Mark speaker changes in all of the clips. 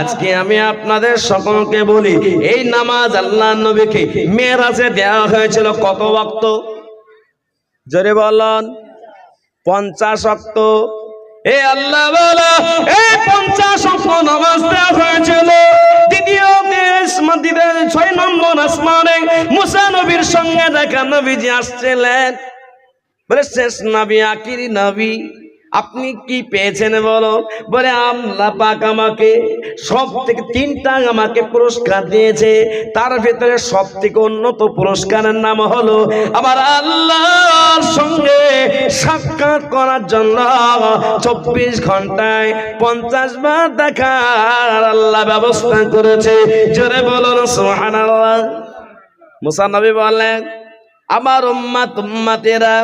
Speaker 1: আজকে আমি আপনাদের সকলকে বলি, এই নামাজ আল্লাহ নবীকে মেয়েরাজে দেওয়া হয়েছিল কত জোরে বলন, পঞ্চাশ অক্ত আল্লাহ এই পঞ্চাশ অক্ত নামাজ দেওয়া হয়েছিল। দ্বিতীয় আসমান দিতে ছয় নম্বর সঙ্গে আসছিলেন। বলে, শেষ নবী আকিরি নবী। আপনি কি পেয়েছেন বলো? বলে আল্লাহ পাক আমাকে সব থেকে তিনটা আমাকে পুরস্কার দিয়েছে। তার ভেতরে সব থেকে উন্নত পুরস্কারের নাম হলো আমার আল্লাহর সঙ্গে সাক্ষাৎ করার জন্য চব্বিশ ঘন্টায় পঞ্চাশ বার দেখার আল্লাহ ব্যবস্থা করেছে। জোরে বলুন সোহান আল্লাহ মুসা নবী বললেন আমার উম্মা তুম্মাতেরা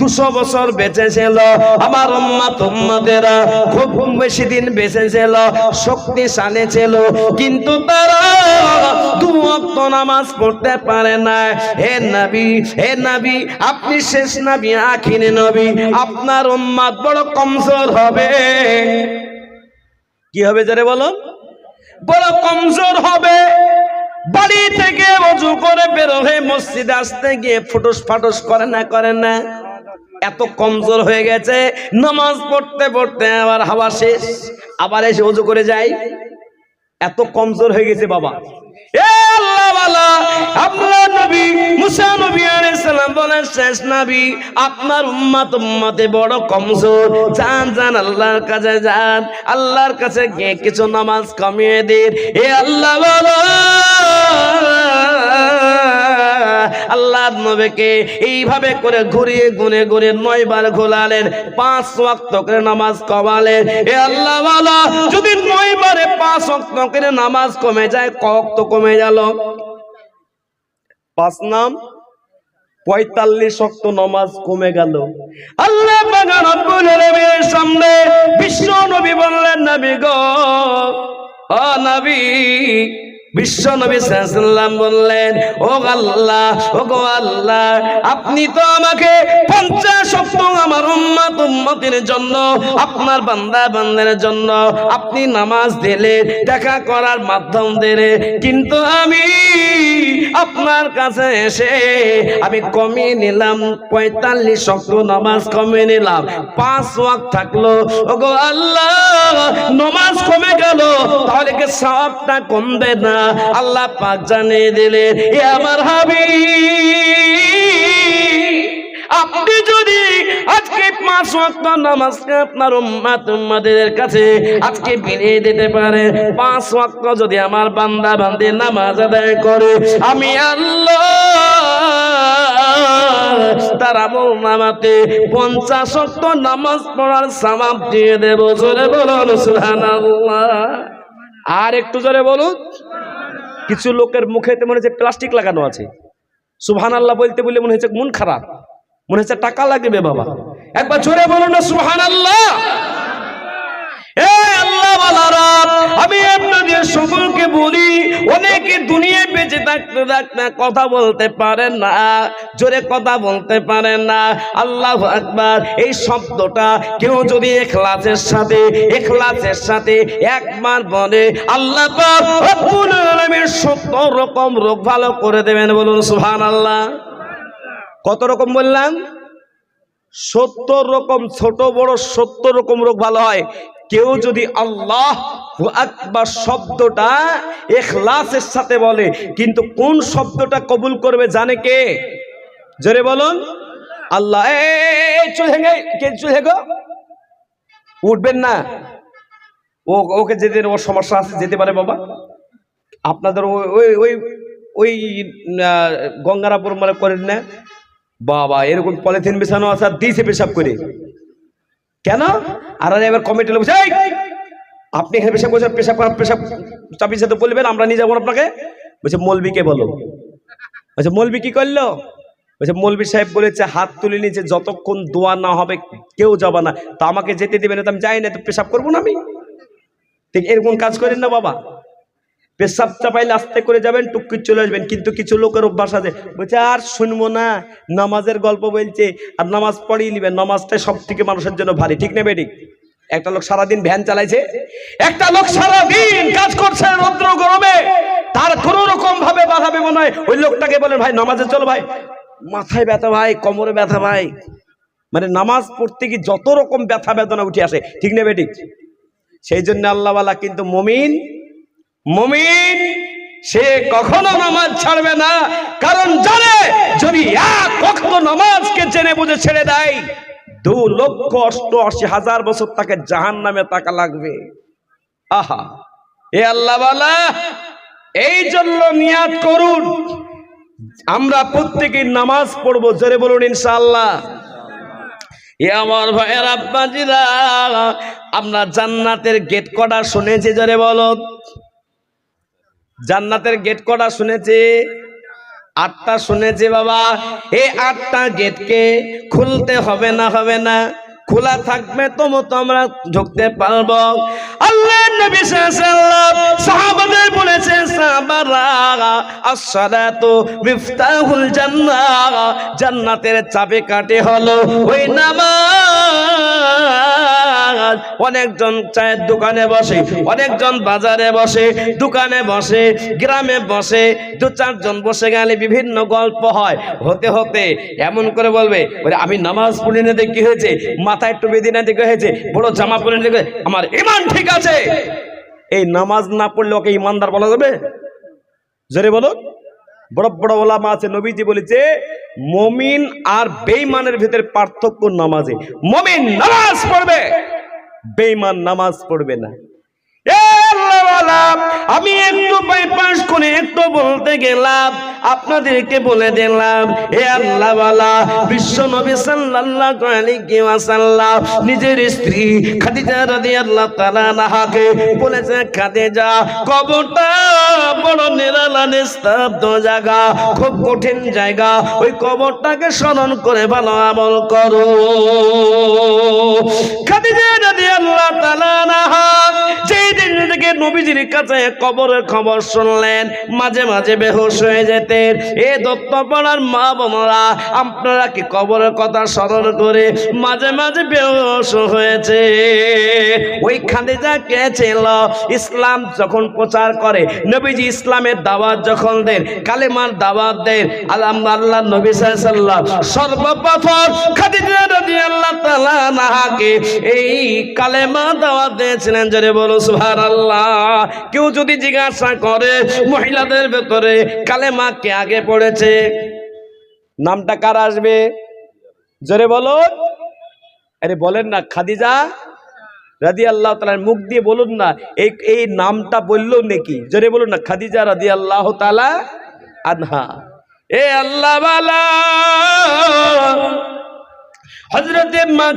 Speaker 1: দুশো বছর বেঁচে ছিল আমার উম্মা তুম্মাতেরা খুব বেশি দিন বেঁচে ছিল শক্তিশালী ছিল। কিন্তু তারা দু ওয়াক্ত নামাজ পড়তে পারে না হে নবী হে নবী, আপনি শেষ নবী, আখির নবী। আপনার উম্মাত বড় কমজোর হবে। কি হবে যারে বলো বড় কমজোর হবে। বাড়ি থেকে অজু করে বের হয়ে মসজিদে আসতে গিয়ে ফুটুস ফাটুস করে না করে না। এত কমজোর হয়ে গেছে নামাজ পড়তে পড়তে আবার হাওয়া শেষ। আবার এসে অজু করে যাই। এত কমজোর হয়ে গেছে বাবা। এ আল্লাহওয়ালা, আপনার নবী মুসা নবী আলাইহিস বলেন শেষ নবী আপনার উম্মত উম্মতে বড় কমজোর। যান যান আল্লাহর কাছে যান। আল্লাহর কাছে গিয়ে কিছু নামাজ কমিয়ে দিন। এ আল্লাহ বলো আল্লাহ নবীকে এইভাবে করে ঘুরিয়ে গুনে গুনে নয় বার ঘোলালেন, পাঁচ ওয়াক্ত করে নামাজ কমালেন। এ আল্লাহ যদি নয় বারে পাঁচ ওয়াক্ত করে নামাজ কমে যায় কক তো কমে গেল? পাঁচ নাম? পঁয়তাল্লিশ শক্ত নামাজ কমে গেল। আল্লাহ সামনে বিশ্ব নবী বললেন, নবী গো নবী বিশ্ব নবী সাল্লাম বললেন, ও আল্লাহ, ও গো আল্লাহ, আপনি তো আমাকে পঞ্চাশ আমার উম্মত, উম্মতের জন্য, আপনার বান্দা বান্দার জন্য আপনি নামাজ দিলে, দেখা করার মাধ্যম দিলে, কিন্তু আমি আপনার কাছে এসে আমি কমিয়ে নিলাম, পঁয়তাল্লিশ শক্ত নামাজ কমিয়ে নিলাম, পাঁচ ওয়াক থাকল ওগো আল্লাহ, নামাজ কমে গেল, তাহলে কি সবটা কমবে না? আল্লাহ পাক জানিয়ে দিলেন, এ আমার হাবি আপনি যদি আজকে পাঁচ ওয়াক্ত নামাজকে আপনার উম্মাত উম্মাদের কাছে আজকে বিলিয়ে দিতে পারে পাঁচ ওয়াক্ত যদি আমার বান্দা বান্দি নামাজ আদায় করে, আমি আল্লাহ তার আমল নামাতে পঞ্চাশ ওয়াক্ত নামাজ পড়ার সামাপ দিয়ে দেব। জোরে বলুন, সুবহানাল্লাহ। আর একটু জোরে বলুন। কিছু লোকের মুখেতে মনে হচ্ছে প্লাস্টিক লাগানো আছে। সুহান আল্লাহ বলতে বলে মনে হচ্ছে মন খারাপ। মনে হচ্ছে টাকা লাগবে বাবা। একবার জোরে বলুন না সুহান আল্লাহ এ আল্লাহ বালারা আমি আপনাদের সকলকে বলি, অনেকে দুনিয়ায় বেঁচে থাকতে থাকতে কথা বলতে পারেন না, জোরে কথা বলতে পারেন না। আল্লাহ আকবার, এই শব্দটা কেউ যদি এখলাসের সাথে এখলাসের সাথে একবার বলে, আল্লাহ সত্তর রকম রোগ ভালো করে দেবেন বলুন সুহান আল্লাহ কত রকম বললাম? সত্তর রকম, ছোট বড় সত্তর রকম রোগ ভালো হয়। কেউ যদি আল্লাহ আকবার শব্দটা এখলাসের সাথে বলে কিন্তু কোন শব্দটা কবুল করবে জানে কে? জোরে বলুন। আল্লাহ উঠবেন না। ও ওকে যেতে ওর সমস্যা আছে যেতে পারে বাবা। আপনাদের ওই ওই ওই গঙ্গারাপুর মানে করেন না? বাবা এরকম পলিথিন বিছানো আছে আর দিয়েছে পেশাব করে। কেন? আর এবার কমিটি লোক বলছে, "এই, আপনি এখানে পেশাব করছেন, পেশাব পেশাব চাপির সাথে বলবেন, আমরা নিয়ে যাব আপনাকে। বলছে মলবিকে বলো। বলছে মলবি কি করল? বলছে মলবি সাহেব বলেছে, হাত তুলে নিয়েছে, যতক্ষণ দোয়া না হবে, কেউ যাবে না। তো আমাকে যেতে দেবে না, তো আমি যাই না, তো পেশাব করব না আমি? ঠিক এরকম কাজ করেন না বাবা। পেশাব চাপাইলে আস্তে করে যাবেন, টুকুর চলে আসবেন, কিন্তু কিছু লোকের অভ্যাস আছে। বলছে, আর শুনব না, নামাজের গল্প বলছে, আর নামাজ পড়িয়ে নিবেন, নামাজটাই সব থেকে মানুষের জন্য ভারী, ঠিক নেবে ঠিক একটা লোক সারাদিন ভ্যান চালাইছে, একটা লোক সারাদিন কাজ করছে রৌদ্র গরমে, তার কোন রকম ভাবে বাধা মনে হয় ওই লোকটাকে বলেন, ভাই, নামাজে চলো ভাই। মাথায় ব্যথা ভাই, কোমরে ব্যথা ভাই। মানে নামাজ পড়তে কি যত রকম ব্যথা বেদনা উঠে আসে, ঠিক নেবে ঠিক সেই জন্য আল্লাহওয়ালা কিন্তু মমিন মমিন, সে কখনো নামাজ ছাড়বে না। কারণ জানে, যদি এক কখনো নামাজকে জেনে বুঝে ছেড়ে দেয় দু লক্ষ অষ্টআশি হাজার বছর তাকে জাহান নামে টাকা লাগবে। আহা, এ আল্লাহওয়ালা এই জন্য নিয়াত করুন। আমরা প্রত্যেকে নামাজ পড়ব, জোরে বলুন ইনশাআল্লাহ। এ আমার ভাইয়ের আমরা জান্নাতের গেট কটা শুনেছি, জোরে বলো জান্নাতের গেট কটা শুনেছি? আটটা শুনেছি বাবা এই আটটা গেটকে খুলতে হবে না হবে না। খোলা থাকবে তো মতো আমরা ঢুকতে পারব। আল্লাহ নবী সাল্লাল্লাহু সাহাবাদের বলেছেন সাহাবারা as-salatu মিফতাহুল জান্নাহ। জান্নাতের চাবিকাঠি হলো ওই নামাজ। অনেকজন চায়ের দোকানে বসে, অনেকজন বাজারে বসে, দোকানে বসে, গ্রামে বসে, দু চারজন বসে গেলে বিভিন্ন গল্প হয়, হতে হতে এমন করে বলবে আমি নামাজ পড়ি না দেখে হয়েছে? মাথায় একটু বেদি না দেখে হয়েছে? বড় জামা পরে না আমার ইমান ঠিক আছে। এই নামাজ না পড়লে ওকে ইমানদার বলা যাবে? জোরে বলো। বড় বড় ওলামা আছে, নবীজি বলেছে, মমিন আর বেঈমানের ভিতরে পার্থক্য নামাজে। মমিন নামাজ পড়বে। বেঈমান নামাজ পড়বে না। আল্লাহওয়ালা, আমি একটু বাইপাস করে একটু বলতে গেলাম আপনাদেরকে বলে দিলাম এ আল্লাহওয়ালা বিশ্ব নবী সাল্লাল্লাহু আলাইহি ওয়াসাল্লাম নিজের স্ত্রী খাদিজা রাদিয়াল্লাহু তাআলা নাহাকে বলেছে খাদিজা কবরটা বড় নিরালা নিস্তব্ধ জায়গা খুব কঠিন জায়গা ওই কবরটাকে স্মরণ করে ভালো আমল করো। খাদিজা রাদিয়াল্লাহু তাআলা নাহা যেই দিন থেকে নবীজির কাছে কবরের খবর শুনলেন। মাঝে মাঝে বেহুশ হয়ে যেতেন। এ দত্ত পাড়ার মা বোনরা, আপনারা কি কবরের কথা স্মরণ করে মাঝে মাঝে বেহুশ হয়েছে? ওই খাদিজা কে ছিল? ইসলাম যখন প্রচার করে, নবীজি ইসলামের দাওয়াত যখন দেন, কালেমার দাওয়াত দেন, আল্লাহ আল্লাহ নবী সাল্লাম সর্বপ্রথম খাদিজা রাদিয়াল্লাহু তাআলা নাহাকে এই কালেমা দাওয়াত দিয়েছিলেন। জোরে বলো সুবহানাল্লাহ। কেউ যদি জিজ্ঞাসা করে, মহিলাদের ভেতরে কালেমা কে আগে পড়েছে? নামটা কার আসবে? জোরে বলো। আরে বলেন না, খাদিজা রাদি আল্লাহ তালার মুখ দিয়ে বলুন না, এই এই নামটা বলল নাকি? জোরে বলুন না, খাদিজা রাদি আল্লাহ তালা আনহা। এ আল্লাহ মা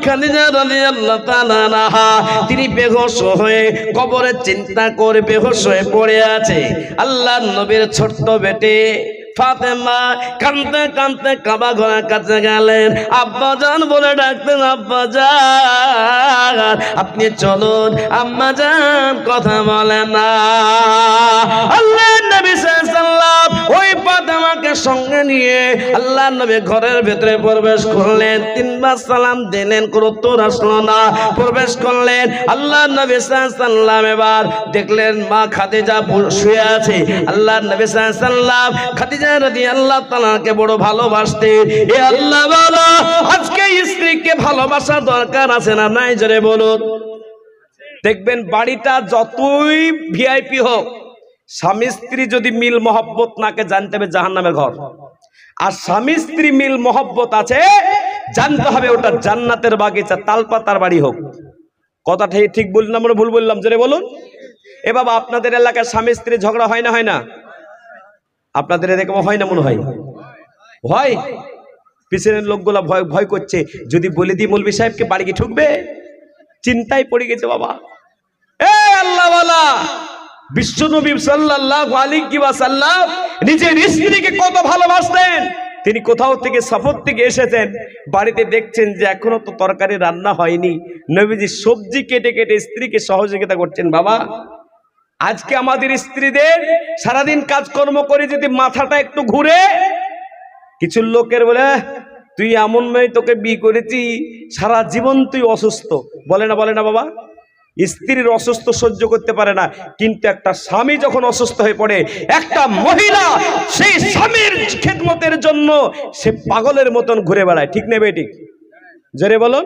Speaker 1: আনহা, তিনি বেহস হয়ে কবরে চিন্তা করে বেহস হয়ে পড়ে আছে। আল্লাহ নবীর ছোট্ট বেটে ফাতেমা কানতে কানতে কাবা ঘোড়ার কাছে গেলেন। আব্বা জান বলে ডাকতেন আব্বা জান, আপনি চলুন। আম্মা জান কথা বলে না। ওই সঙ্গে নিয়ে আল্লাহ নবী ঘরের ভেতরে প্রবেশ করলেন। তিনবার সালাম দিলেন, কোনো আসলো না। প্রবেশ করলেন, আল্লাহ নবী এবার দেখলেন মা খাদিজা শুয়ে আছে। আল্লাহ নবী খাদিজা বড় ভালোবাসতেন। এ আল্লাহ আজকে স্ত্রীকে ভালোবাসা দরকার আছে না নাই? জোরে বলুন। দেখবেন বাড়িটা যতই ভিআইপি হোক, স্বামী স্ত্রী যদি মিল মহব্বত নাকে জানতে হবে জাহান নামের ঘর। আর স্বামী স্ত্রী মিল মহব্বত আছে, জানতে হবে ওটা জান্নাতের বাগিচা, তালপাতার বাড়ি হোক। কথা ঠিক বললাম ভুল বললাম, জোরে বলুন। এ বাবা, আপনাদের এলাকায় স্বামী স্ত্রী ঝগড়া হয় না হয় না? আপনাদের এরকম হয় না মনে হয়? হয়। পিছনের লোকগুলা ভয় ভয় করছে। যদি বলে দিই মৌলবী সাহেবকে বাড়ি কি ঠুকবে? চিন্তায় পড়ে গেছে বাবা। এ আল্লাহওয়ালা বিশ্বনবী সাল্লাল্লাহু আলাইহি ওয়াসাল্লাম নিজের স্ত্রীকে কত ভালোবাসতেন। তিনি কোথাও থেকে, সফর থেকে এসেছেন। বাড়িতে দেখছেন যে এখনও তো তরকারি রান্না হয়নি। নবীজি সবজি কেটে কেটে স্ত্রীকে সহযোগিতা করছেন বাবা। আজকে আমাদের স্ত্রীদের সারাদিন কাজকর্ম করে যদি মাথাটা একটু ঘুরে, কিছু লোকের বলে তুই এমন মেয়ে তোকে বিয়ে করেছি, সারা জীবন তুই অসুস্থ। বলে না বলে না বাবা। স্ত্রীর অসুস্থ সহ্য করতে পারে না, কিন্তু একটা স্বামী যখন অসুস্থ হয়ে পড়ে, একটা মহিলা সেই স্বামীর খেদমতের জন্য সে পাগলের মতন ঘুরে বেড়ায়। ঠিক নেবে, ঠিক? জোরে বলুন।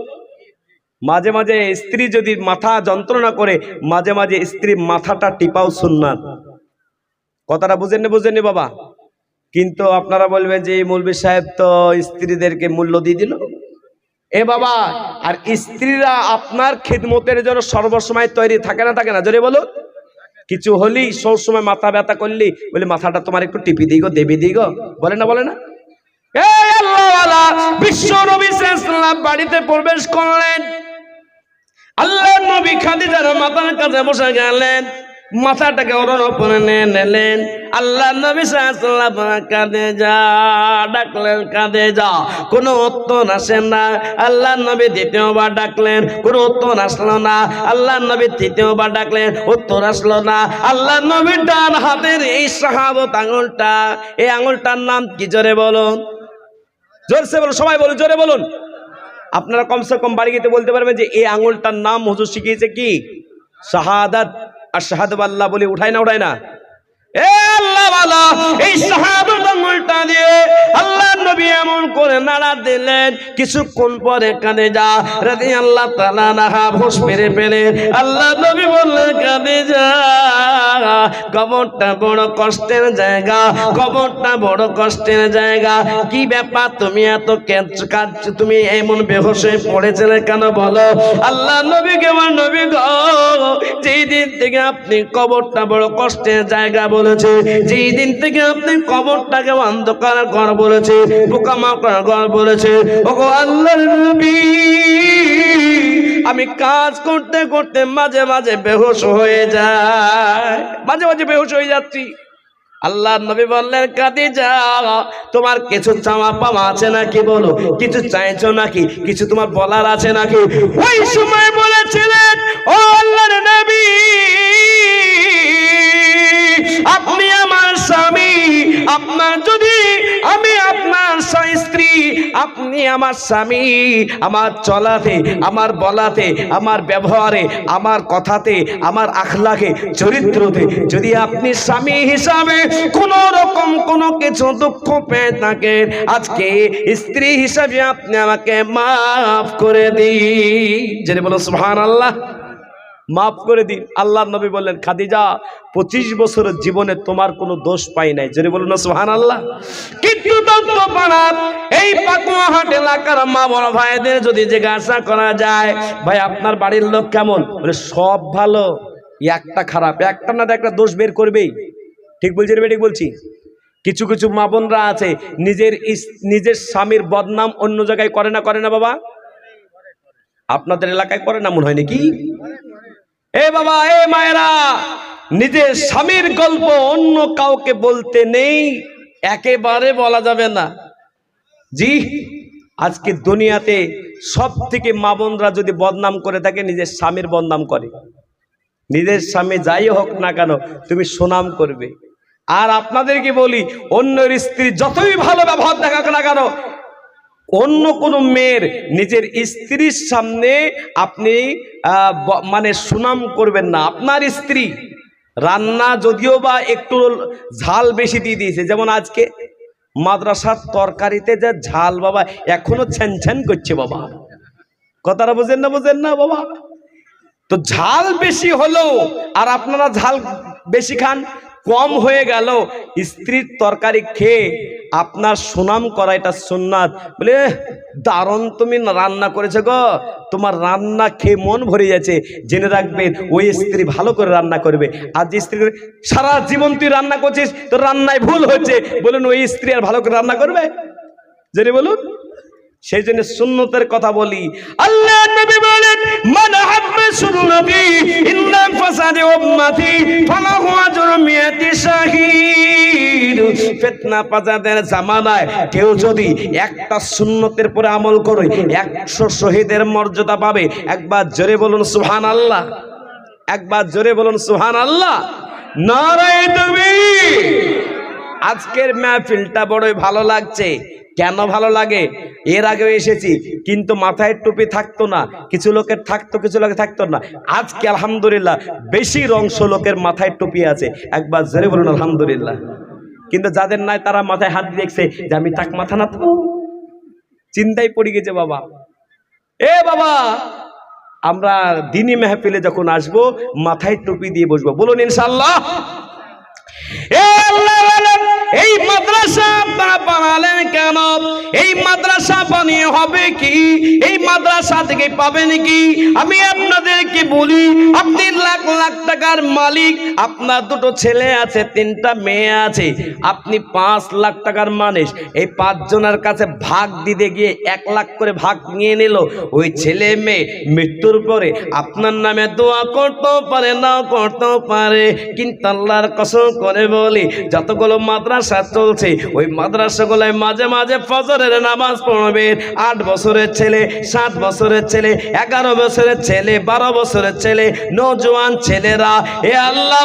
Speaker 1: মাঝে মাঝে স্ত্রী যদি মাথা যন্ত্রণা করে, মাঝে মাঝে স্ত্রী মাথাটা টিপাও শুননান কথাটা বুঝেননি বুঝেননি বাবা? কিন্তু আপনারা বলবেন যে মৌলবী সাহেব তো স্ত্রীদেরকে মূল্য দিয়ে দিল। এ বাবা, আর স্ত্রীরা আপনার খেদমতের জন্য সর্বসময় তৈরি থাকে না থাকে না? জোরে বলো কিছু হলেই সব সময় মাথা ব্যথা করলি বলে, মাথাটা তোমার একটু টিপি দিই গো, দেবী দিই গো। বলে না বলে না? বিশ্ব নবী বাড়িতে প্রবেশ করলেন। আল্লাহ নবী খাদিজার মাথার কাছে বসে গেলেন, মাথাটাকে ওর উপরে নিয়ে নিলেন। আল্লাহ নবী সাল্লাল্লাহু কাঁদে যা ডাকলেন কাঁদে যা কোনো উত্তর আসে না। আল্লাহ নবী দ্বিতীয়বার ডাকলেন, কোনো উত্তর আসলো না। আল্লাহ নবী তৃতীয়বার ডাকলেন, উত্তর আসলো না। আল্লাহ নবী ডান হাতের এই সাহাবত আঙুলটা, এই আঙুলটার নাম কি জোরে বলুন? জোরসে বলুন, সবাই বলুন, জোরে বলুন। আপনারা কমসে কম বাড়ি গিয়ে বলতে পারবেন যে এই আঙুলটার নাম হজুর শিখিয়েছে কি? শাহাদাত। আর শাহাদ বলে উঠায় না উঠায় না। এ নবী নবী কি ব্যাপার তুমি এত কাঁদছো তুমি এমন বেহোশ হয়ে পড়েছিলে কেন বলো? আল্লাহ নবী গো, যেই দিন থেকে আপনি কবরটা বড় কষ্টের জায়গা বলেছে, যেই দিন থেকে আপনি কবরটাকে অন্ধকার ঘর বলেছে পোকামাকড় ঘর বলেছে, ওগো আল্লাহ আমি কাজ করতে করতে মাঝে মাঝে বেহোশ হয়ে যায় মাঝে মাঝে বেহোশ হয়ে যাচ্ছি। আল্লাহ নবী বললেন, কাঁদি যা, তোমার কিছু চাওয়া পাওয়া আছে নাকি বলো? কিছু চাইছো নাকি? কিছু তোমার বলার আছে নাকি? ওই সময় বলেছিলেন, ও আল্লাহর নবী আপনি আমার স্বামী, আপনার যদি আমি আপনার স্ত্রী, আপনি আমার স্বামী, আমার চলাতে, আমার বলাতে, আমার ব্যবহারে, আমার কথাতে, আমার আখলাকে, চরিত্রতে যদি আপনি স্বামী হিসাবে কোন রকম কোনো কিছু দুঃখ পেয়ে থাকেন, আজকে স্ত্রী হিসাবে আপনি আমাকে মাফ করে দিই যদি বলো সুহান আল্লাহ মাফ করে দিন। আল্লাহ নবী বললেন, খাদিজা, পঁচিশ বছরের জীবনে তোমার কোনো দোষ পাই নাই। যদি বলুন সুহান আল্লাহ কিন্তু এই পাকুয়াহাট এলাকার মা বড় ভাইদের যদি জিজ্ঞাসা করা যায়, ভাই, আপনার বাড়ির লোক কেমন? বলে, সব ভালো। একটা খারাপ একটা না একটা দোষ বের করবেই। ঠিক বলছি রে ঠিক বলছি? কিছু কিছু মা বোনরা আছে, নিজের নিজের স্বামীর বদনাম অন্য জায়গায় করে না করে না বাবা? আপনাদের এলাকায় করে না, মনে হয় নাকি? এ বাবা, এ মায়েরা, নিজের স্বামীর গল্প অন্য কাউকে বলতে নেই, একেবারে বলা যাবে না। জি, আজকে দুনিয়াতে সব থেকে মা বোনরা যদি বদনাম করে থাকে, নিজের স্বামীর বদনাম করে। নিজের স্বামী যাই হোক না কেন, তুমি সুনাম করবে। আর আপনাদেরকে বলি, অন্যের স্ত্রী যতই ভালো ব্যবহার দেখাক না কেন অন্য কোনো মেয়ের নিজের স্ত্রীর সামনে আপনি মানে সুনাম করবেন না। আপনার স্ত্রী রান্না যদিও বা একটু ঝাল বেশি দিয়ে দিয়েছে, যেমন আজকে মাদ্রাসার তরকারিতে যে ঝাল, বাবা, এখনও ছ্যান করছে বাবা। কথাটা বোঝেন না বোঝেন না বাবা? তো ঝাল বেশি হলো আর আপনারা ঝাল বেশি খান কম হয়ে গেল, স্ত্রীর তরকারি খেয়ে আপনার সুনাম করা এটা সুন্নাত। বলে দারুণ তুমি রান্না করেছ গো। তোমার রান্না খেয়ে মন ভরে যাচ্ছে জেনে রাখবেন ওই স্ত্রী ভালো করে রান্না করবে। আর যে স্ত্রী সারা জীবন তুই রান্না করছিস, তোর রান্নায় ভুল হচ্ছে বলুন, ওই স্ত্রী আর ভালো করে রান্না করবে? জেনে বলুন। সেই জন্য সুন্নতের কথা বলি। আল্লাহ মান হাব্বা সুন্নতি ইল্লা ফাসাদে উম্মতি, ফালাহু আজরু মিয়াতি শাহিদ। ফিতনা ফাসাদের জামানায় কেউ যদি একটা সুন্নতের পরে আমল করে 100 শহীদের মর্যাদা পাবে। একবার জোরে বলুন সুবহানাল্লাহ। একবার জোরে বলুন সুবহানাল্লাহ। নারায়ে তুমি আজকের মাহফিলটা বড়ই ভালো লাগছে। কেন ভালো লাগে? এর আগেও এসেছি, কিন্তু মাথায় টুপি থাকতো না, কিছু লোকের থাকতো, কিছু লোকের থাকতো না। আজকে আলহামদুলিল্লাহ বেশির অংশ লোকের মাথায় টুপি আছে। একবার জোরে বলুন, আলহামদুলিল্লাহ। কিন্তু যাদের নাই, তারা মাথায় হাত দেখছে যে আমি তাক মাথা না তো। চিন্তায় পড়ে গেছে বাবা। এ বাবা, আমরা দিনী মেহফিলে যখন আসব, মাথায় টুপি দিয়ে বসবো। বলুন ইনশাল্লাহ এ এই মাদ্রাসা আপনারা বানালেন কেন? এই মাদ্রাসা বানিয়ে হবে কি? এই মাদ্রাসা থেকে পাবেন কি? আমি আপনাদেরকে বলি, আপনি লাখ লাখ টাকার মালিক, আপনার দুটো ছেলে আছে, তিনটা মেয়ে আছে, আপনি পাঁচ লাখ টাকার মানুষ, এই পাঁচজনের কাছে ভাগ দিতে গিয়ে এক লাখ করে ভাগ নিয়ে নিল। ওই ছেলে মেয়ে মৃত্যুর পরে আপনার নামে দোয়া করতেও পারে না করতেও পারে। কিন্তু আল্লাহর কসম করে বলি, যতগুলো মাদ্রাসা চলছে। ওই মাদ্রাসাগুলোয় মাঝে মাঝে ফজরের নামাজ পড়বে। আট বছরের ছেলে, সাত বছরের ছেলে, এগারো বছরের ছেলে, বারো বছরের ছেলে, নজওয়ান ছেলেরা, এ আল্লাহ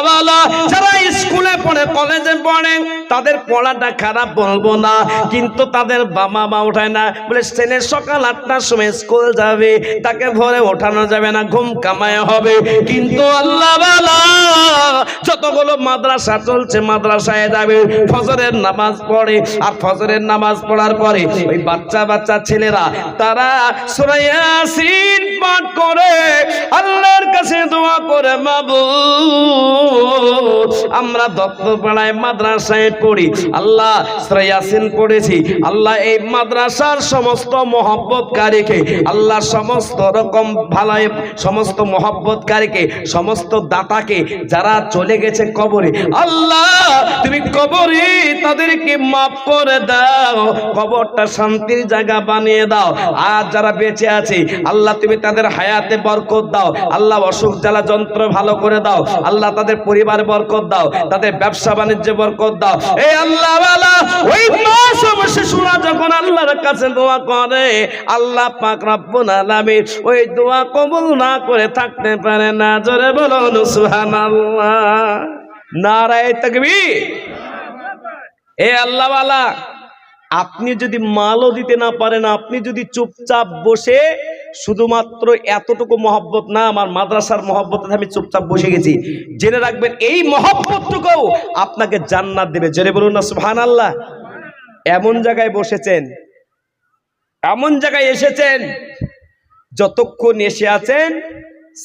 Speaker 1: যারা স্কুলে পড়ে, কলেজে পড়ে, তাদের পড়াটা খারাপ বলব না। কিন্তু তাদের বাবা মা ওঠায় না। বলে, ছেলে, সকাল আটটার সময় স্কুল যাবে। তাকে ভরে ওঠানো যাবে না, ঘুম কামায় হবে। কিন্তু আল্লাহ যতগুলো মাদ্রাসা চলছে, মাদ্রাসায় যাবে। ফজরের নামাজ পড়ে, আর ফজরের নামাজ পড়ার পরে ওই বাচ্চা বাচ্চা ছেলেরা, তারা সুরাইয়াসিন পাঠ করে, আল্লাহর কাছে দোয়া করে মাবু আমরা দত্তপাড়ায় মাদ্রাসায় পড়ি, আল্লাহ সুরাইয়াসিন পড়েছি, আল্লাহ এই মাদ্রাসার সমস্ত মহব্বতকারীকে, আল্লাহ সমস্ত রকম ভালাই সমস্ত মহব্বতকারীকে, সমস্ত দাতাকে, যারা চলে গেছে কবরে, আল্লাহ, তুমি কবরে তাদেরকে মাফ করে দাও, কবরটা শান্তির জায়গা বানিয়ে দাও। আর যারা বেঁচে আছে, আল্লাহ তুমি তাদের হায়াতে বরকত দাও। আল্লাহ অসুখ জ্বালা যন্ত্র ভালো করে দাও। আল্লাহ তাদের পরিবার বরকত দাও, তাদের ব্যবসা বাণিজ্যে বরকত দাও। এই আল্লাহ ওই মাসুম শিশুরা যখন আল্লাহর কাছে দোয়া করে, আল্লাহ পাক রব্বুল ওই দোয়া কবুল না করে থাকতে পারে না। জোরে বলুন, সুবহানাল্লাহ। নারায়ে তাকবীর। এ আল্লাহওয়ালা, আপনি যদি মালও দিতে না পারেন, আপনি যদি চুপচাপ বসে শুধুমাত্র এতটুকু মহব্বত, না, আমার মাদ্রাসার মহব্বত আমি চুপচাপ বসে গেছি, জেনে রাখবেন এই মহব্বতটুকু আপনাকে জান্নাত দেবে। জেনে বলুন না সুহান আল্লাহ এমন জায়গায় বসেছেন, এমন জায়গায় এসেছেন, যতক্ষণ এসে আছেন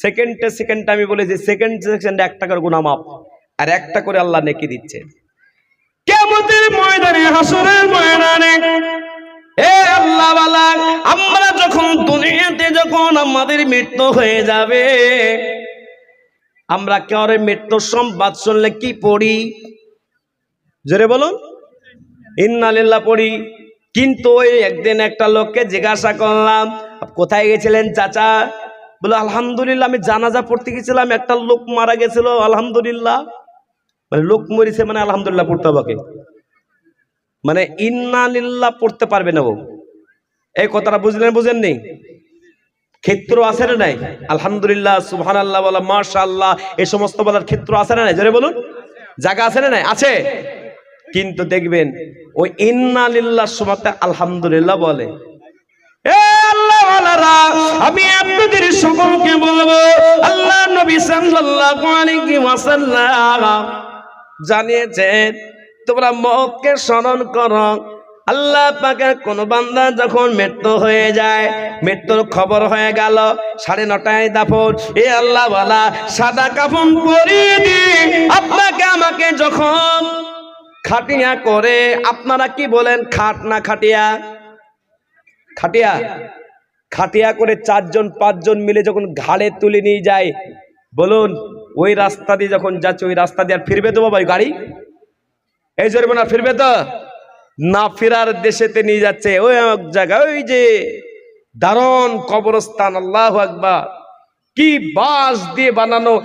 Speaker 1: সেকেন্ডে সেকেন্ডে আমি বলেছি সেকেন্ড সেকেন্ডে এক টাকার গুণামাপ আর একটা করে আল্লাহ নেকি দিচ্ছে কেমতের ময়দানে, হাসরের ময়দানে। এ আল্লাহ বালা, আমরা যখন দুনিয়াতে যখন আমাদের মৃত্যু হয়ে যাবে, আমরা কেউ মৃত্যুর সংবাদ শুনলে কি পড়ি? জোরে বলুন। ইন্নালিল্লাহ পড়ি। কিন্তু ওই একদিন একটা লোককে জিজ্ঞাসা করলাম কোথায় গেছিলেন চাচা? বলে, আলহামদুলিল্লাহ, আমি জানাজা পড়তে গেছিলাম, একটা লোক মারা গেছিল, আলহামদুলিল্লাহ। মানে লোক মরিছে মানে আলহামদুলিল্লাহ পড়তে হবে। মানে ইন্নালিল্লাহ পড়তে পারবে না ও। এই কথাটা বুঝলেন, বুঝেননি? ক্ষেত্র আছে না নাই? আলহামদুলিল্লাহ সুবহান আল্লাহ বলা মাশা আল্লাহ এই সমস্ত বলার ক্ষেত্র আছে না নাই? জোরে বলুন। জায়গা আছে না নাই? আছে। কিন্তু দেখবেন ওই ইন্নালিল্লাহ সময়তে আলহামদুলিল্লাহ বলে। আমি আপনাদের সকলকে বলব, আল্লাহ নবী সাল্লাল্লাহু আলাইহি ওয়াসাল্লাম জানিয়েছেন তোমরা মহকে স্মরণ করো, আল্লাহ পাকের কোন বান্দা যখন মৃত্যু হয়ে যায়, মৃত্যুর খবর হয়ে গেল, সাড়ে নটায় দাফন, এ আল্লাহ বলা সাদা কাফন পরিয়ে আপনাকে আমাকে যখন খাটিয়া করে, আপনারা কি বলেন, খাট না খাটিয়া? খাটিয়া? খাটিয়া করে চারজন, পাঁচজন মিলে যখন ঘাড়ে তুলে নিয়ে যায়, বলুন ওই রাস্তা দিয়ে যখন যাচ্ছে, ওই রাস্তা দিয়ে আর ফিরবে তো বাবা গাড়ি? এই জরিমানা ফিরবে তো? না ফেরার দেশেতে নিয়ে যাচ্ছে, ওই এক জায়গা ওই যে দারুণ কবরস্থান, আল্লাহ আকবার। কি বাঁশ দিয়ে বানানো।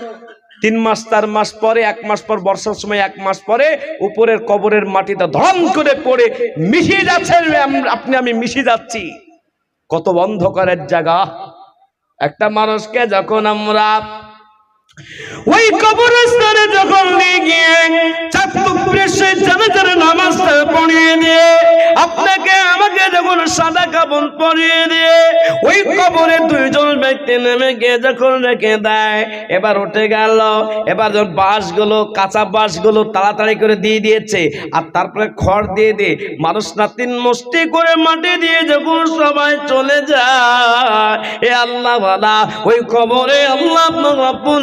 Speaker 1: তিন মাস, চার মাস পরে, এক মাস পর বর্ষার সময়, এক মাস পরে উপরের কবরের মাটিটা ধন করে পড়ে মিশিয়ে যাচ্ছে আপনি, আমি মিশে যাচ্ছি। কত অন্ধকারের জায়গা। একটা মানুষকে যখন আমরা ওই কবরস্থানে যখন নিয়ে গিয়ে চাকু প্রেসে জানাজার নামাজটা পড়িয়ে দিয়ে, আপনাকে আমাকে যখন সাদা কাপড় পরিয়ে দিয়ে, ওই কবরে দুইজন ব্যক্তি নেমে গিয়ে যখন রেখে দেয়, এবার উঠে গেল, এবার যখন বাঁশগুলো, কাঁচা বাঁশগুলো তাড়াতাড়ি করে দিয়ে দিয়েছে, আর তারপরে খড় দিয়ে দিয়ে মানুষরা তিন মুষ্টি করে মাটি দিয়ে যখন সবাই চলে যায়, এ আল্লাহ ওই কবরে আল্লাহ আপনার রব্বুল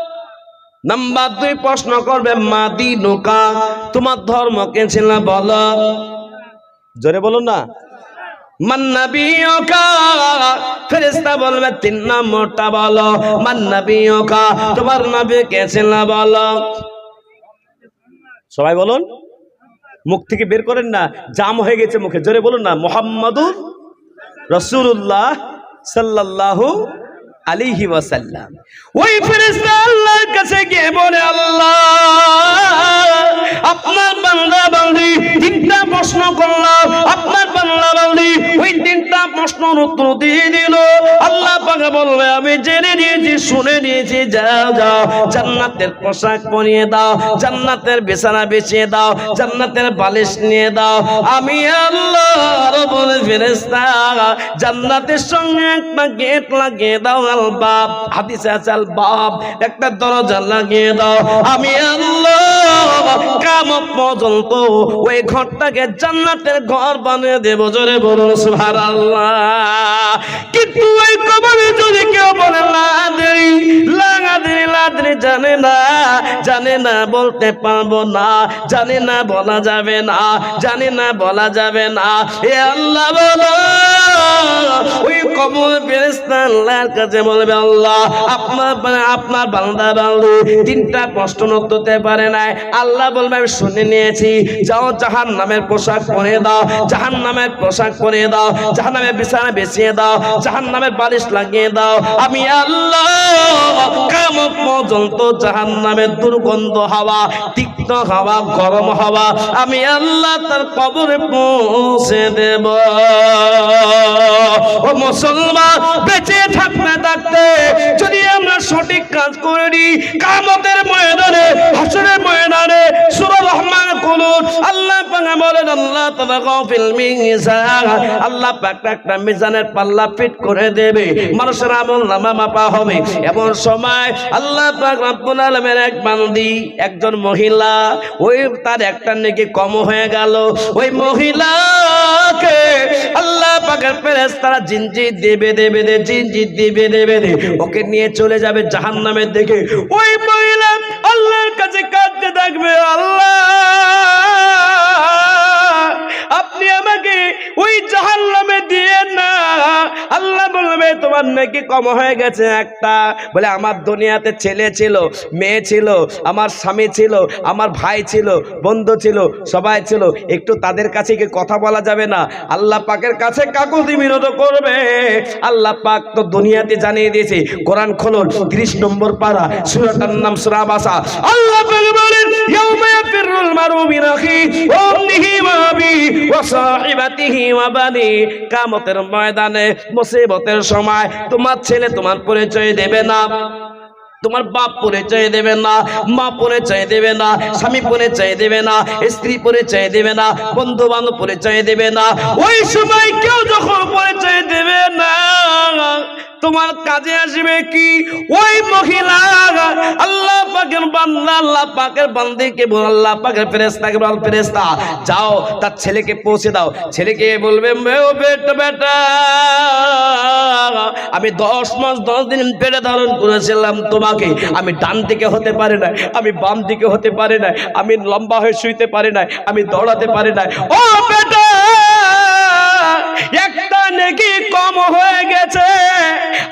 Speaker 1: নাম্বার দুই প্রশ্ন করবে মাদি নৌকা তোমার ধর্ম কে ছিল বলো? জোরে বলুন না। বলো। তোমার নবী সবাই বলুন। মুখ থেকে বের করেন না, জাম হয়ে গেছে মুখে। জোরে বলুন না, মোহাম্মদুর রসুল্লাহ সাল্লাল্লাহু আলিহি ওয়াসাল্লাম। ওই ফেরেশতা আল্লাহর কাছে গিয়ে বলে, আল্লাহ, আপনার বান্দা বান্দি তিনটা প্রশ্ন করলাম। আপনার বান্দা বান্দি ওই তিনটা প্রশ্নের উত্তর দিয়ে দিল। বলবে, আমি জেনে নিয়েছি, শুনে নিয়েছি, যাও যাও, জান্নাতের পোশাক পরিয়ে দাও, জান্নাতের বিছানা বিছিয়ে দাও, জান্নাতের বালিশ নিয়ে দাও। আমি আল্লাহ রব্বুল ফেরেশতা, জান্নাতের সঙ্গে একটা গেট লাগিয়ে দাও আল বাপ হাদিসে আছে আল বাপ একটা দরজা লাগিয়ে দাও। আমি আল্লাহ কামত পর্যন্ত ওই ঘরটাকে জান্নাতের ঘর বানিয়ে দেবো, জোরে বলুন, সুবহানাল্লাহ। কিন্তু ওই কবরে যদি কেউ বলে, লাদেরি, লাগাদেরি, লাদেরি জানে না জানে না বলতে পারব না, জানে না বলা যাবে না, জানে না বলা যাবে না। এ আল্লাহ বলো, ওই কবর ফেরেশতা কাছে বলবে, আল্লাহ, আপনার আপনার বান্দা বান্দি তিনটা প্রশ্ন উত্তরতে পারে নাই। আল্লাহ বলবে, আমি শুনে নিয়েছি। যাও জাহান নামের পোশাক পরে দাও জাহান নামের পোশাক পরে দাও জাহান নামের বিছানা বেছিয়ে দাও জাহান নামের বালিশ লাগিয়ে দাও। আমি আল্লাহ কামত পর্যন্ত জাহান নামের দুর্গন্ধ হাওয়া, তিক্ত হাওয়া, গরম হাওয়া, আমি আল্লাহ তার কবরে পৌঁছে দেব। ও মুসলমান, বেঁচে থাকতে থাকতে যদি আমরা সঠিক কাজ করে নি কামতের ময়দানে, হাসরের ময়দানে, সুরা রহমান কুনুত আল্লাহ পাক বলেন, আল্লাহ তাআলা গাফিল মিজান, আল্লাহ পাক একটা মিজানের পাল্লা ফিট করে দেবে। মানুষের আমল নামা মাপা হবে। এমন সময় আল্লাহ পাক এক বান্দি, একজন মহিলা, ওই তার একটা নাকি কম হয়ে গেল। ওই ওকে নিয়ে চলে যাবে জাহান্নামের দিকে। ওই মহিলা আল্লাহর কাছে কাঁদতে থাকবে, আল্লাহ, আপনি আমাকে ওই জাহান্নামে দিয়ে না আল্লাহ বলবে, তোমার নাকি কম হয়ে গেছে একটা। বলে, আমার দুনিয়াতে ছেলে ছিল, মেয়ে ছিল, আমার স্বামী ছিল, আমার ভাই ছিল, বন্ধু ছিল, সবাই ছিল। একটু তাদের কাছে কি কথা বলা যাবে না। আল্লাহ পাকের কাছে কাকুতি বিরোধ করবে। আল্লাহ পাক তো দুনিয়াতে জানিয়ে দিয়েছে। কোরআন খোলন, তিরিশ নম্বর পারা, সুরাটার নাম সুরা বাসা। আল্লাহ বলেন আবি ওয়া সাহিবাতিহি ওয়া বানি কিয়ামতের ময়দানে মুসিবতের সময় তোমার ছেলে তোমার পরিচয় দেবে না, তোমার বাপ পরিচয় দেবে না, মা পরিচয় দেবে না, স্বামী পরিচয় দেবে না, স্ত্রী পরিচয় দেবে না বন্ধু বান্ধব পরিচয় দেবে না। ওই সময় কেউ যখন পরিচয় দেবে না তোমার কাজে আসবে কি? ওই মহিলা, আল্লাহ পাকের বান্দা, আল্লাহ পাকের বান্দিকে আল্লাহ পাকের ফেরেশতাকে বল, ফেরেশতা, যাও, তার ছেলেকে পৌঁছে দাও। ছেলেকে বলবে মেও বেটা বেটা, আমি দশ মাস, দশ দিন পেটে ধারণ করেছিলাম তোমাকে। আমি ডান দিকে হতে পারি না আমি বাম দিকে হতে পারি না আমি লম্বা হয়ে শুইতে পারি না আমি দৌড়াতে পারি না ও বেটা নেকি কম হয়ে গেছে।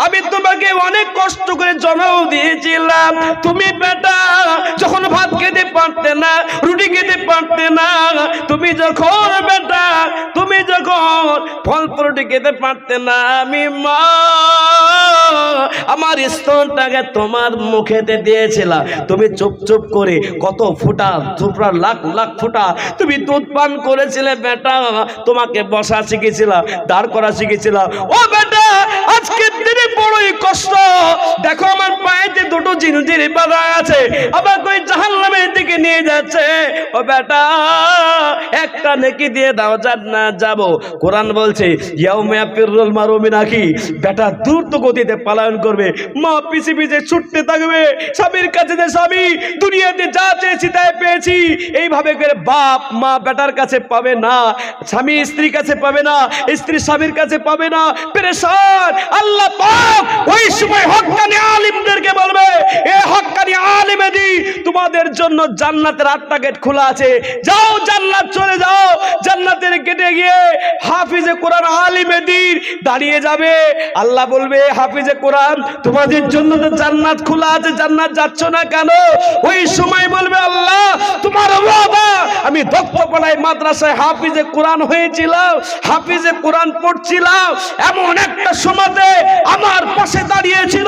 Speaker 1: আমি তোমাকে অনেক কষ্ট করে জন্ম দিয়েছিলাম। তুমি বেটা, যখন ভাত খেতে পারতে না, রুটি খেতে পারতে না, তুমি যখন বেটা, তুমি যখন ফল খেতে পারতে না, আমি মা, আমার স্তনটাকে তোমার মুখেতে দিয়েছিলাম। তুমি চুপ চুপ করে কত ফুটা ফুটা লাখ লাখ ফুটা তুমি দুধ পান করেছিলে বেটা। তোমাকে বসা শিখেছিলাম। দাঁড় করা শিখেছিলাম। ও বেটা আজকের দিনে বড়ই কষ্ট। দেখো আমার পায়েতে দুটো জিনজির বাধা আছে। আমাকে ওই জাহান্নামের দিকে নিয়ে যাচ্ছে। ও বেটা, একটা নেকি দিয়ে দাও না যাব। কোরআন বলছে, ইয়াউমে ফিররুল মারুমি নাকি? বেটা, দ্রুত গতিতে পালায়ন করবে। মা পিছে পিছে ছুটতে থাকবে। স্বামীর কাছে যে স্বামী, দুনিয়াতে যা চেয়েছি তাই পেয়েছি। এইভাবে করে বাপ, মা বেটার কাছে পাবে না। স্বামী স্ত্রীর কাছে পাবে না। স্ত্রী স্বামীর কাছে পাবে না। পেরেশান! আল্লাহ পাক ওই সময় বলবে তোমাদের জন্য জান্নাতের খোলা আছে। যাও জান্নাত চলে যাও। জান্নাতের গিয়ে হাফিজে কোরআন দাঁড়িয়ে যাবে। আল্লাহ বলবে হাফিজে কোরআন, তোমাদের জন্য তো জান্নাত খোলা আছে, জান্নাত যাচ্ছ না কেন? ওই সময় বলবে, আল্লাহ, তোমার আমি দক্ষপড়ায় মাদ্রাসায় হাফিজে কোরআন হয়েছিলাম, হাফিজে কোরআন পড়ছিলাম। এমন একটা সমাজে আমার পাশে দাঁড়িয়েছিল,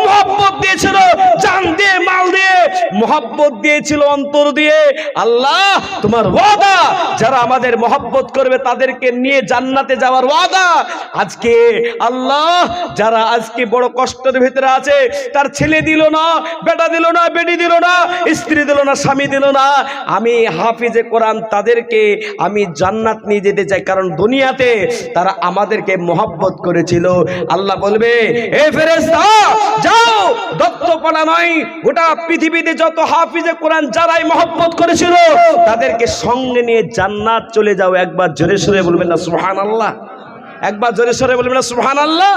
Speaker 1: মোহাব্বত দিয়েছিল জান দিয়ে, মাল দিয়ে, মোহাব্বত দিয়েছিল অন্তর দিয়ে। আল্লাহ, তোমার ওয়াদা, যারা আমাদের মোহাব্বত করবে তাদেরকে নিয়ে জান্নাতে যাওয়ার ওয়াদা। আজকে আল্লাহ, যারা আজকে বড় কষ্টের ভিতরে আছে, তার ছেলে দিল না, বেটা দিল না, বেটি দিল না, স্ত্রী দিল না, স্বামী দিল না। আমি হাফিজে কোরআন তাদেরকে, আমি জান্নাত নিয়ে যেতে চাই, কারণ দুনিয়াতে তারা আমাদেরকে মোহাব্বত করেছিল। আল্লাহ বলবে এ ফেরেশতা যাও দত্তপাড়া নয় গোটা পৃথিবীতে যত হাফিজে কোরআন যারাই মোহাব্বত করেছিল তাদেরকে সঙ্গে নিয়ে জান্নাত চলে যাও। একবার জোরে সরে বলবেন না সুবহানাল্লাহ। একবার জোরে সরে বলবেন না সুবহানাল্লাহ।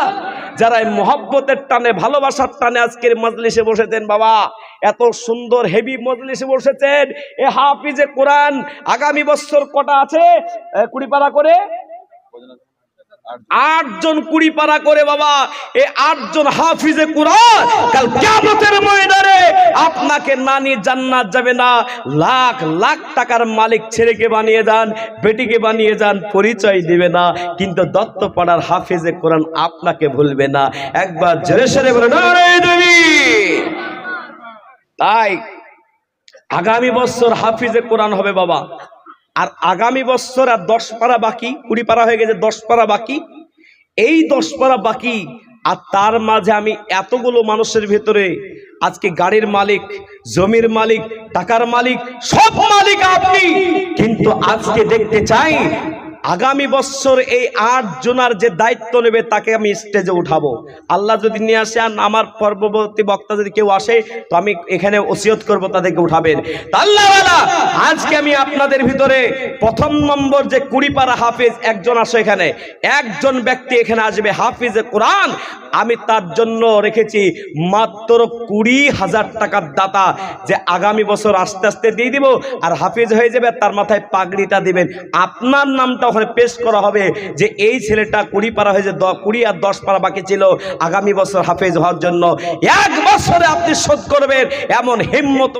Speaker 1: যারা এই মহব্বতের টানে ভালোবাসার টানে আজকের মজলিসে বসেছেন বাবা এত সুন্দর হেভি মজলিসে বসেছেন। এ হাফিজে কোরআন আগামী বছর কটা আছে? এ, কুড়ি পারা করে? আটজন কুড়ি পারা করে বাবা এই আটজন হাফিজে কোরআন। কাল কিয়ামতের ময়দানে আপনাকে না নিয়ে জান্নাত যাবে না। লাখ লাখ টাকার মালিক ছেলেকে বানিয়ে যান, বেটিকে বানিয়ে যান, পরিচয় দিবে না। কিন্তু দত্তপাড়ার হাফিজে কোরআন আপনাকে ভুলবে না। একবার জোরে সরে বলে তাই আগামী বছর হাফিজে কোরআন হবে বাবা। আর আগামী বছর আর দশ পারা বাকি, কুড়ি পারা হয়ে গেছে, দশ পারা বাকি। এই দশ পারা বাকি, আর তার মাঝে আমি এতগুলো মানুষের ভেতরে আজকে গাড়ির মালিক, জমির মালিক, টাকার মালিক, সব মালিক আপনি। কিন্তু আজকে দেখতে চাই আগামী বছর এই আট জনার যে দায়িত্ব নেবে তাকে আমি স্টেজে উঠাবো। আল্লাহ যদি নিয়ে আসে আর আমার পরবর্তী বক্তা যদি কেউ আসে, তো আমি এখানে ওসিয়ত করব, তাদেরকে উঠাবেন। আল্লাহওয়ালা আজকে আমি আপনাদের ভিতরে প্রথম নম্বর যে কুড়িপাড়া হাফিজ, একজন আসে এখানে। একজন ব্যক্তি এখানে আসবে, হাফিজে কোরআন। আমি তার জন্য রেখেছি মাত্র কুড়ি হাজার টাকার দাতা, যে আগামী বছর আস্তে আস্তে দিয়ে দিব, আর হাফিজ হয়ে যাবে, তার মাথায় পাগড়িটা দিবেন। আপনার নামটা ওখানে পেশ করা হবে যে এই ছেলেটা কুড়ি পারা হয়েছে কুড়ি আর দশ পারা বাকি ছিল। আগামী বছর হাফেজ হওয়ার জন্য এক বছরে আপনি শোধ করবেন। এমন হিম্মত